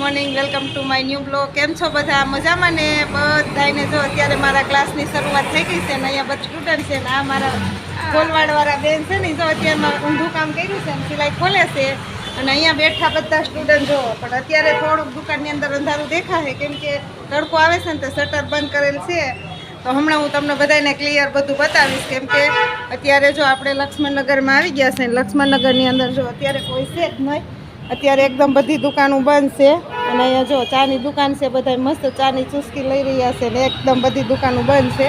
Morning, welcome to my new blog. કેમ છો બધા? મજામાં ને? બધાને જો અત્યારે મારા ક્લાસની શરૂઆત થઈ ગઈ છે ને અહીંયા બધા સ્ટુડન્ટ છે ને આ મારા ગોલવાડવાળા બેન છે ને, જો અત્યારમાં ઊંધું કામ કર્યું છે ને, સિલાઈ ખોલે છે. અને અહીંયા બેઠા બધા સ્ટુડન્ટ જો. પણ અત્યારે થોડુંક દુકાનની અંદર અંધારું દેખાશે, કેમ કે તડકો આવે છે ને તો શટર બંધ કરેલ છે. તો હમણાં હું તમને બધાને ક્લિયર બધું બતાવીશ, કેમ કે અત્યારે જો આપણે લક્ષ્મણનગરમાં આવી ગયા છે લક્ષ્મણનગરની અંદર જો અત્યારે કોઈ છે જ નહીં. અત્યારે એકદમ બધી દુકાનો બંધ છે. અને અહીંયા જો ચાની દુકાન છે બધા મસ્ત ચાની ચુસ્કી લઈ રહ્યા છે ને એકદમ બધી દુકાનો બંધ છે.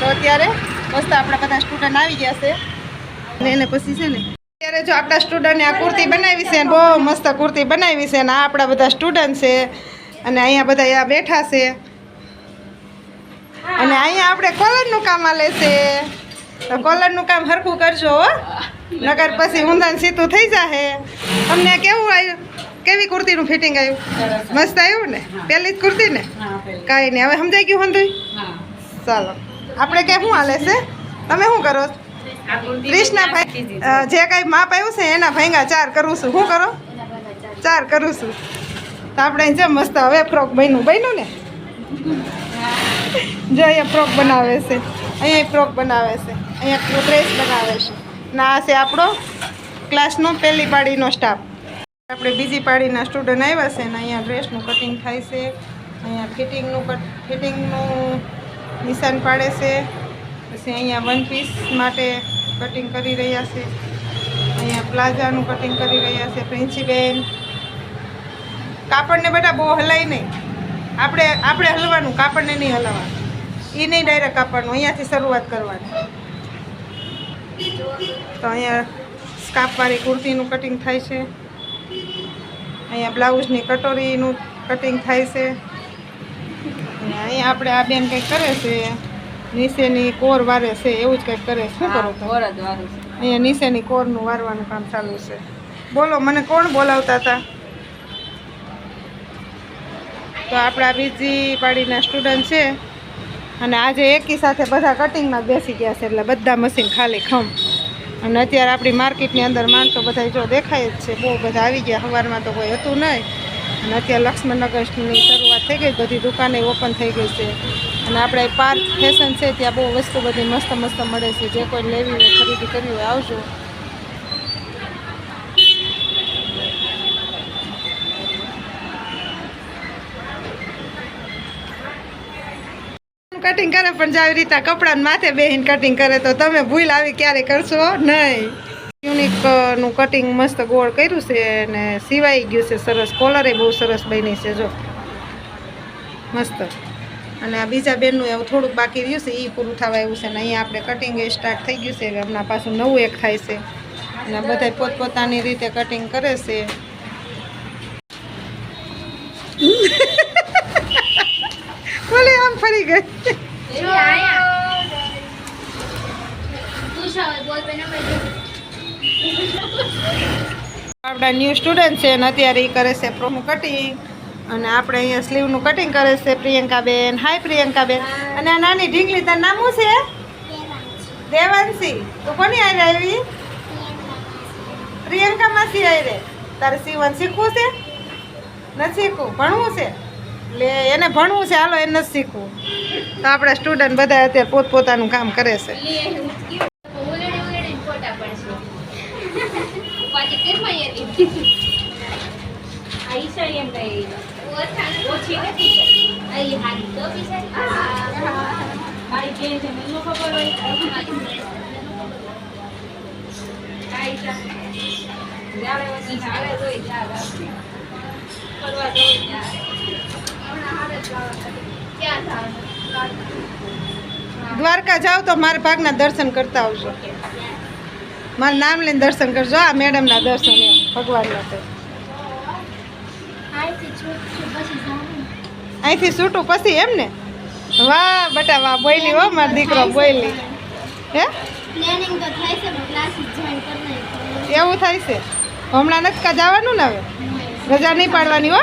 તો અત્યારે મસ્ત આપણા બધા સ્ટુડન્ટ આવી ગયા છે. અને એને પછી છે ને, અત્યારે જો આપણા સ્ટુડન્ટને આ કુર્તી બનાવી છે બહુ મસ્ત કુર્તી બનાવી છે અને આ આપણા બધા સ્ટુડન્ટ છે. અને અહીંયા બધા બેઠા છે. અને અહીંયા આપણે કોલરનું કામ આલે છે. તો કોલરનું કામ હરખું કરજો હો. નગર પછી ઊંધાને સીતું થઈ જાહે. તમને કેવું આવ્યું કેવી કુર્તીનું ફિટિંગ આવ્યું મસ્ત આવ્યું ને? પહેલી જ કુર્તી ને? કાંઈ નહીં. હવે સમજાઈ ગયું હંધુઈ ચાલો. આપણે કે શું હાલે છે? તમે શું કરો? ક્રિષ્ના ભાઈ જે કાંઈ માપ આવ્યું છે એના ભાઈગા ચાર કરું છું. શું કરો? ચાર કરું છું. તો આપણે જે મસ્ત હવે ફ્રોક બન્યું. બન્યું ને? જો અહીંયા ફ્રોક બનાવે છે. અહીંયા ફ્રોક બનાવે છે. અહીંયા ડ્રેસ બનાવે છે. ના, આ છે આપણો ક્લાસનો પહેલી પાડીનો સ્ટાફ આપણે બીજી પાડીના સ્ટુડન્ટ આવ્યા છે ને અહીંયા ડ્રેસનું કટિંગ થાય છે, અહીંયા ફિટિંગનું કટ ફિટિંગનું નિશાન પાડે છે. પછી અહીંયા વન પીસ માટે કટિંગ કરી રહ્યા છે. અહીંયા પ્લાઝાનું કટિંગ કરી રહ્યા છે પ્રિન્સીબેન કાપડને બેટા બહુ હલાય નહીં. આપણે આપણે હલવાનું, કાપડને નહીં હલાવવાનું. એ નહીં ડાયરેક્ટ કાપડનું, અહીંયાથી શરૂઆત કરવાની. તો અહીંયા સ્કાફવાળી કુર્તીનું કટિંગ થાય છે. અહીંયા બ્લાઉઝની કટોરીનું કટિંગ થાય છે. અને અહીંયા આપણે આ બેન કંઈક કરે છે નીચેની કોર વારે છે એવું જ કંઈક કરે છે. શું કરો અહીંયા નીચેની કોરનું વારવાનું કામ ચાલુ છે. બોલો મને કોણ બોલાવતા હતા? તો આપણા બીજી પાડીના સ્ટુડન્ટ છે. અને આજે એકી સાથે બધા કટિંગમાં બેસી ગયા છે એટલે બધા મશીન ખાલી ખમ. અને અત્યારે આપણી માર્કેટની અંદર માણસો બધા જો દેખાય જ છે, બહુ બધા આવી ગયા. સવારમાં તો કોઈ હતું નહીં. અને અત્યારે લક્ષ્મણનગરની શરૂઆત થઈ ગઈ, બધી દુકાને ઓપન થઈ ગઈ છે. અને આપણે પાર્ક ફેશન છે, ત્યાં બહુ વસ્તુ બધી મસ્ત મસ્ત મળે છે. જે કોઈ લેવી હોય, ખરીદી કરવી હોય, આવજો. કટિંગ કરે, પણ જે આવી રીતે કપડાને માથે બેહીને કટિંગ કરે તો તમે ભૂલ આવી ક્યારે કરશો? નહીં. યુનિકનું કટિંગ મસ્ત ગોળ કર્યું છે અને સિવાઈ ગયું છે સરસ. કોલરે બહુ સરસ બની છે, જો. મસ્ત. અને આ બીજા બેનનું એવું થોડુંક બાકી રહ્યું છે એ પૂરું થવા આવ્યું છે ને અહીંયા આપણે કટિંગ એ સ્ટાર્ટ થઈ ગયું છે. હમણાં પાછું નવું એક થાય છે. અને બધા પોતપોતાની રીતે કટિંગ કરે છે. ફરી ગઈ. આપણા ન્યૂ સ્ટુડન્ટ છે અને અત્યારે એ કરે છે પ્રોમો કટિંગ અને આપણે અહીંયા સ્લીવનું કટિંગ કરે છે પ્રિયંકાબેન. હાય પ્રિયંકાબેન. અને આ નાની ઢીંગલી તાર નામ શું છે? દેવાંશી. તું કોની આવી આવી પ્રિયંકા માસી આવી રે તારે સીવન શીખવું છે? નથી શીખવું ભણવું છે? એટલે એને ભણવું છે હાલો એને નથી શીખવું. તો આપણા સ્ટુડન્ટ બધા અત્યારે પોતપોતાનું કામ કરે છે. દ્વારકા જાઓ તો મારા ભાગના દર્શન કરતા આવજો. મારું નામ લઈને દર્શન કરજો. આ મેડમના દર્શન એમ ભગવાનના અહીંથી છૂટું પછી એમ ને? વાહ બટા વાહ, બોયલી હો, મારો દીકરો બોયલી. હે? એવું થાય છે? હમણાં નથી જવાનું ને હવે? રજા નહીં પાડવાની હો?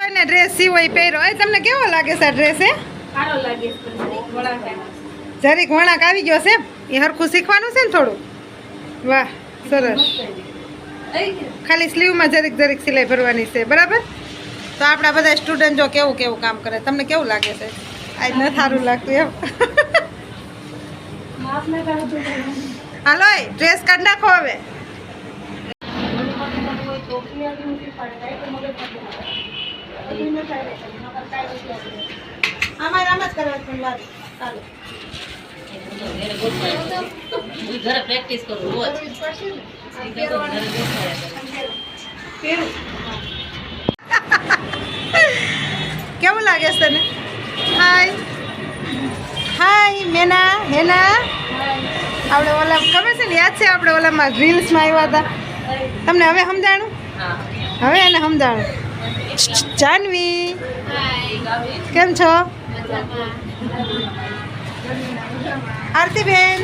અને ડ્રેસ સિવાય પહેરો એ તમને કેવો લાગે છે ડ્રેસ એ. જરીક વણાક આવી. ગયો છે એ હરખું શીખવાનું છે ને થોડું? વાહ સરસ. ખાલી સ્લીવમાં જરીક જરીક સિલાઈ ભરવાની છે બરાબર? તો આપણા બધા સ્ટુડન્ટ જો કેવું કેવું કામ કરે તમને કેવું લાગે છે? આજ ન સારું લાગતું એમ. ના. હાલો ડ્રેસ કાઢ નાખો હવે. ન ન. અમારે આમ જ કરવા પણ વાર ચાલો ઘરે પ્રેક્ટિસ કરું રોજ કરવી જ પડશે ને. ઈ તો ઘરે બેસાડ્યા કરું. પહેરું. કેવું લાગે છે તને હાય હાય મેના હેના આપણે ઓલા ખબર છે ને યાદ છે આપણે ઓલામાં રીલ્સમાં આવ્યા હતા તમને હવે સમજાણું હવે એને સમજાણું જાનવી કેમ છો? આરતીબેન.